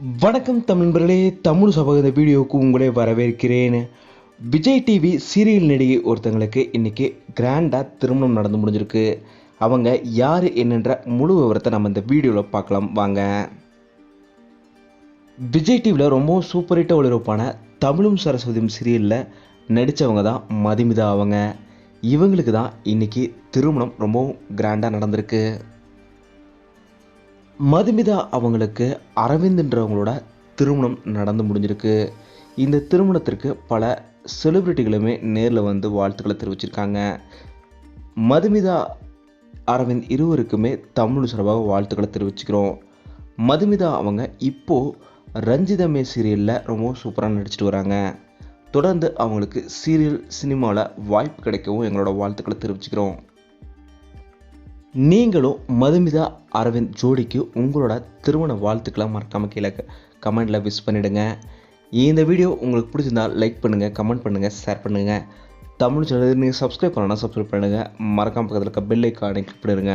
வணக்கம் தமிழர்களே தமிழ் சபகத வீடியோவுக்கு உங்களே வரவேற்கிறேன். விஜய் டிவி சீரியல் நடிகை ஒருத்தங்களுக்கு இன்றைக்கி கிராண்டாக திருமணம் நடந்து முடிஞ்சிருக்கு. அவங்க யார் என்னன்ற முழு விவரத்தை நம்ம இந்த வீடியோவில் பார்க்கலாம். வாங்க. விஜய் டிவியில் ரொம்பவும் சூப்பர் ஹிட்டாக ஒளிபரப்பான தமிழும் சரஸ்வதியும் சீரியலில் நடித்தவங்க தான் மதுமிதா அவங்க. இவங்களுக்கு தான் இன்றைக்கி திருமணம் ரொம்பவும் கிராண்டாக நடந்திருக்கு. மதுமிதா அவங்களுக்கு அரவிந்த்ன்றவங்களோட திருமணம் நடந்து முடிஞ்சிருக்கு. இந்த திருமணத்திற்கு பல செலிபிரிட்டிகளுமே நேரில் வந்து வாழ்த்துக்களை தெரிவிச்சிருக்காங்க. மதுமிதா அரவிந்த் இருவருக்குமே தமிழ் சார்பாக வாழ்த்துக்களை தெரிவிச்சுக்கிறோம். மதுமிதா அவங்க இப்போது ரஞ்சிதமே சீரியலில் ரொம்ப சூப்பராக நடிச்சிட்டு வராங்க. தொடர்ந்து அவங்களுக்கு சீரியல் சினிமாவில் வாய்ப்பு கிடைக்கவும் எங்களோட வாழ்த்துக்களை தெரிவிச்சுக்கிறோம். நீங்களும் மதுமிதா அரவிந்த் ஜோடிக்கு உங்களோட திருமண வாழ்த்துக்களை மறக்காமல் கீழே கமெண்டில் விஷ் பண்ணிவிடுங்க இந்த வீடியோ உங்களுக்கு பிடிச்சிருந்தா லைக் பண்ணுங்கள் கமெண்ட் பண்ணுங்கள் ஷேர் பண்ணுங்கள் தமிழ் சேனல் நீங்கள் சப்ஸ்கிரைப் பண்ணணும்னா சப்ஸ்கிரைப் பண்ணுங்கள் மறக்காம பக்கத்தில் இருக்க பெல் ஐக்கானை கிளிக் பண்ணிடுங்க.